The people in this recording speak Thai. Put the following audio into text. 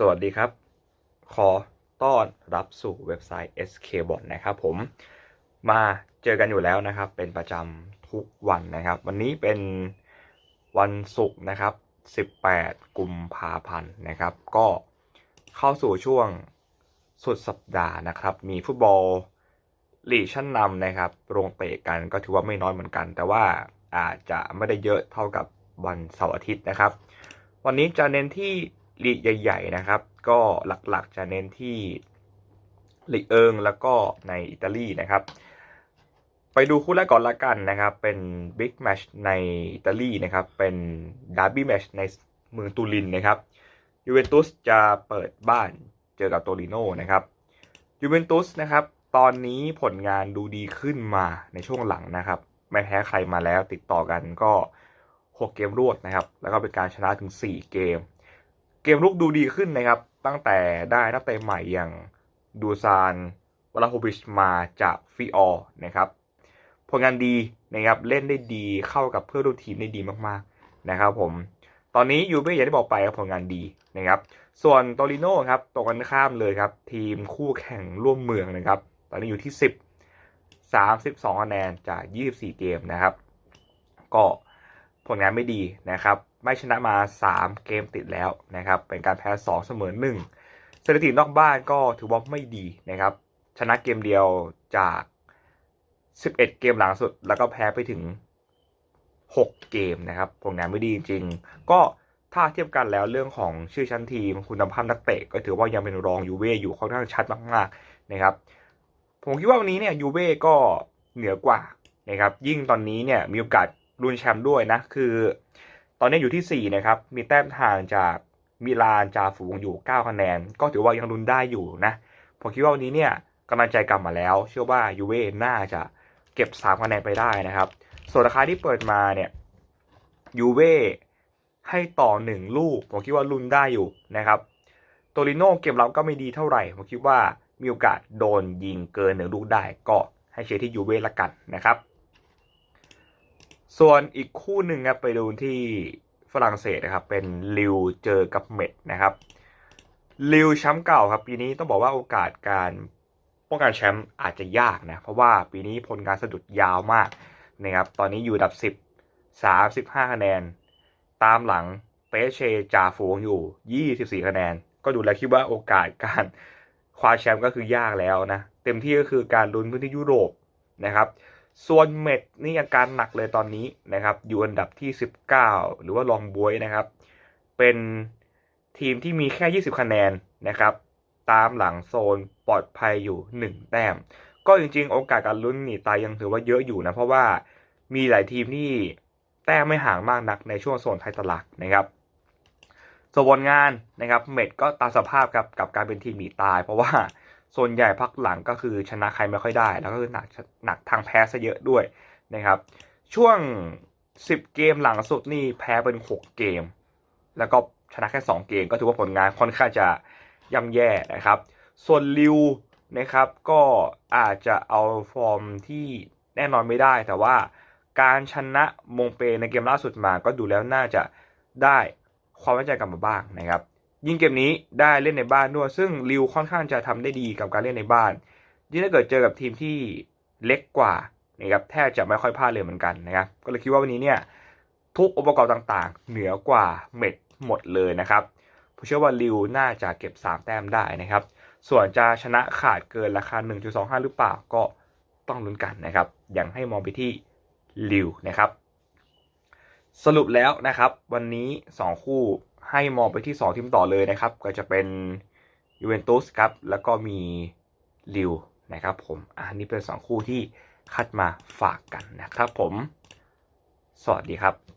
สวัสดีครับ ขอต้อนรับสู่เว็บไซต์ SK b o t นะครับผม มาเจอกันอยู่แล้วนะครับ เป็นประจำทุกวันนะครับ วันนี้เป็นวันศุกร์นะครับ 18 กุมภาพันธ์นะครับ ก็เข้าสู่ช่วงสุดสัปดาห์นะครับ มีฟุตบอลลีกชั้นนำนะครับลงเตะกันก็ถือว่าไม่น้อยเหมือนกัน แต่ว่าอาจจะไม่ได้เยอะเท่ากับวันเสาร์อาทิตย์นะครับ วันนี้จะเน้นที่ ลีกใหญ่ๆนะครับ ก็หลักๆจะเน้นที่ลีกเอิงแล้วก็ในอิตาลีนะครับ ไปดูคู่แรกก่อนละกันนะครับ เป็นบิ๊กแมชในอิตาลีนะครับ เป็นดาร์บี้แมชในเมืองตูรินนะครับยูเวนตุสจะเปิดบ้านเจอกับโตริโนนะครับยูเวนตุสนะครับ ตอนนี้ผลงานดูดีขึ้นมาในช่วงหลังนะครับ ไม่แพ้ใครมาแล้วติดต่อกันก็ 6 เกมรวดนะครับ แล้วก็เป็นการชนะถึง 4 เกม เกมลุกดูดีขึ้นนะครับ ตั้งแต่ได้นักเตะใหม่อย่างดูซานวลาโฮวิชมาจากฟิออร์นะครับผลงานดีนะครับเล่นได้ดีเข้ากับเพื่อนร่วมทีมได้ดีมากๆนะครับผมตอนนี้ยูเว่อย่างที่บอกไปครับผลงานดีนะครับ ส่วนโตริโน่ครับตรงกันข้ามเลยครับ ทีมคู่แข่งร่วมเมืองนะครับ ตอนนี้อยู่ที่ 10 32คะแนนจาก 24 เกมนะครับ ก็ผลงานไม่ดีนะครับ ไม่ชนะมา 3 เกมติดแล้วนะครับ เป็นการแพ้ 2 เสมอ1สถิตินอกบ้านก็ถือว่าไม่ดีนะครับ ชนะเกมเดียวจาก 11 เกมหลังสุด แล้วก็แพ้ไปถึง 6 เกมนะครับผลงานไม่ดีจริงๆก็ถ้าเทียบกันแล้วเรื่องของชื่อชั้นทีม คุณภาพนักเตะก็ถือว่ายังเป็นรองยูเว่อยู่ค่อนข้างชัดมากๆนะครับ ผมคิดว่าวันนี้เนี่ยยูเว่ก็เหนือกว่านะครับ ยิ่งตอนนี้เนี่ยมีโอกาสลุ้นแชมป์ด้วยนะ คือ ตอนนี้อยู่ที่ 4 นะครับ มีแต้มห่างจากมิลานจาฝูงอยู่ 9 คะแนน ก็ถือว่ายังลุ้นได้อยู่นะ ผมคิดว่าวันนี้เนี่ยกำลังใจกลับมาแล้ว เชื่อว่ายูเว่น่าจะเก็บ 3 คะแนนไปได้นะครับ ส่วนราคาที่เปิดมาเนี่ยยูเว่ให้ต่อ 1 ลูก ผมคิดว่าลุ้นได้อยู่นะครับโตริโน่เกมรับก็ไม่ดีเท่าไหร่ ผมคิดว่ามีโอกาสโดนยิงเกินหนึ่งลูกได้ก็ให้เชียร์ที่ยูเว่ละกันนะครับ ส่วนอีกคู่หนึ่งครับไปดูที่ฝรั่งเศสนะครับ เป็นลิวเจอกับเมดนะครับลิวแชมป์เก่าครับ ปีนี้ต้องบอกว่าโอกาสการป้องกันแชมป์อาจจะยากนะ เพราะว่าปีนี้ผลการสะดุดยาวมากนะครับตอนนี้อยู่อันดับ 10 35 คะแนน ตามหลังเปเชจ่าฝูงอยู่ 24 คะแนน ก็ดูแล้วคิดว่าโอกาสการคว้าแชมป์ก็คือยากแล้วนะ เต็มที่ก็คือการลุ้นพื้นที่ยุโรปนะครับ ส่วนเม็ดนี่อาการหนักเลยตอนนี้นะครับ อยู่อันดับที่ 19 หรือว่าลองบวยนะครับ เป็นทีมที่มีแค่ 20 คะแนนนะครับ ตามหลังโซนปลอดภัยอยู่ 1 แต้ม ก็จริงๆ โอกาสการลุ้นหนีตายยังถือว่าเยอะอยู่นะ เพราะว่ามีหลายทีมที่แต้มไม่ห่างมากนักในช่วงโซนไทยตารางนะครับส่วนผลงานนะครับเม็ดก็ตามสภาพครับกับการเป็นทีมหนีตาย เพราะว่า ส่วนใหญ่พักหลังก็คือชนะใครไม่ค่อยได้ แล้วก็คือหนักหนักทางแพ้ซะเยอะด้วยนะครับ ช่วง 10 เกมหลังสุดนี่แพ้เป็น 6 เกม แล้วก็ชนะแค่ 2 เกม ก็ถือว่าผลงานค่อนข้างจะย่ำแย่นะครับ ส่วนลิวนะครับก็อาจจะเอาฟอร์มที่แน่นอนไม่ได้ แต่ว่าการชนะมงเปในเกมล่าสุดมาก็ดูแล้วน่าจะได้ความไว้ใจกลับมาบ้างนะครับ ยิ่งเกมนี้ได้เล่นในบ้านด้วย ซึ่งริวค่อนข้างจะทำได้ดีกับการเล่นในบ้าน ยิ่งถ้าเกิดเจอกับทีมที่เล็กกว่านะครับแทบจะไม่ค่อยพลาดเลยเหมือนกันนะครับก็เลยคิดว่าวันนี้เนี่ยทุกองค์ประกอบต่างๆ เหนือกว่าเม็ดหมดเลยนะครับผมเชื่อว่าริวน่าจะเก็บ 3 แต้มได้นะครับ ส่วนจะชนะขาดเกินราคา 1.25 หรือเปล่าก็ต้องลุ้นกันนะครับยังให้มองไปที่ริวนะครับ สรุปแล้วนะครับ วันนี้ 2 คู่ ให้มองไปที่ 2 ทีมต่อเลยนะครับ ก็จะเป็นยูเวนตุสครับ แล้วก็มีลิวนะครับผมอันนี้เป็น 2 คู่ที่คัดมาฝากกันนะครับผม สวัสดีครับ